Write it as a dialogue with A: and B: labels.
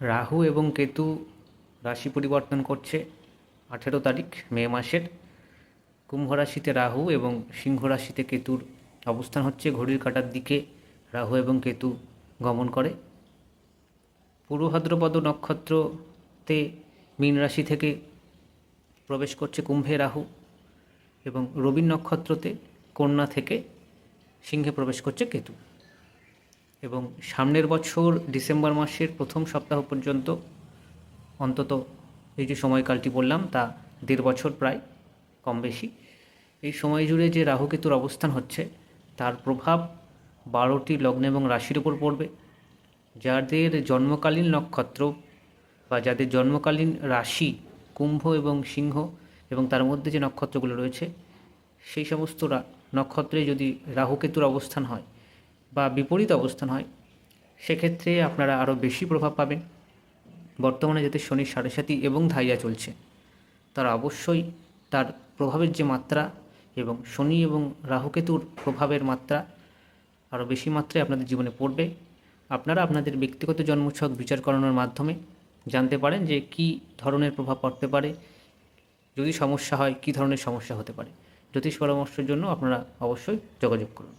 A: রাহু এবং কেতু রাশি পরিবর্তন করছে আঠেরো তারিখ, মে মাসের। কুম্ভ রাশিতে রাহু এবং সিংহ রাশিতে কেতুর অবস্থান হচ্ছে, ঘড়ির কাঁটার দিকে রাহু এবং কেতু গমন করে। পূর্ব নক্ষত্রতে মীন রাশি থেকে প্রবেশ করছে কুম্ভে রাহু এবং রবীন নক্ষত্রতে কন্যা থেকে সিংহে প্রবেশ করছে কেতু। এবং সামনের বছর ডিসেম্বর মাসের প্রথম সপ্তাহ পর্যন্ত অন্তত এই যে সময়কালটি বললাম, তা দেড় বছর প্রায়, কম বেশি। এই সময় জুড়ে যে রাহুকেতুর অবস্থান হচ্ছে, তার প্রভাব বারোটি লগ্ন এবং রাশির উপর পড়বে। যাদের জন্মকালীন নক্ষত্র বা যাদের জন্মকালীন রাশি কুম্ভ এবং সিংহ এবং তার মধ্যে যে নক্ষত্রগুলো রয়েছে, সেই সমস্ত নক্ষত্রে যদি রাহুকেতুর অবস্থান হয় বা বিপরীত অবস্থান হয়, সেক্ষেত্রে আপনারা আরও বেশি প্রভাব পাবেন। বর্তমানে যাতে শনির সাড়ে সাতি এবং ধাইয়া চলছে। তারা অবশ্যই তার প্রভাবের যে মাত্রা এবং শনি এবং রাহুকেতুর প্রভাবের মাত্রা আরও বেশি মাত্রায় আপনাদের জীবনে পড়বে। আপনারা আপনাদের ব্যক্তিগত জন্মছক বিচার করানোর মাধ্যমে জানতে পারেন যে কী ধরনের প্রভাব পড়তে পারে, যদি সমস্যা হয়, কী ধরনের সমস্যা হতে পারে। জ্যোতিষ পরামর্শের জন্য আপনারা অবশ্যই যোগাযোগ করুন।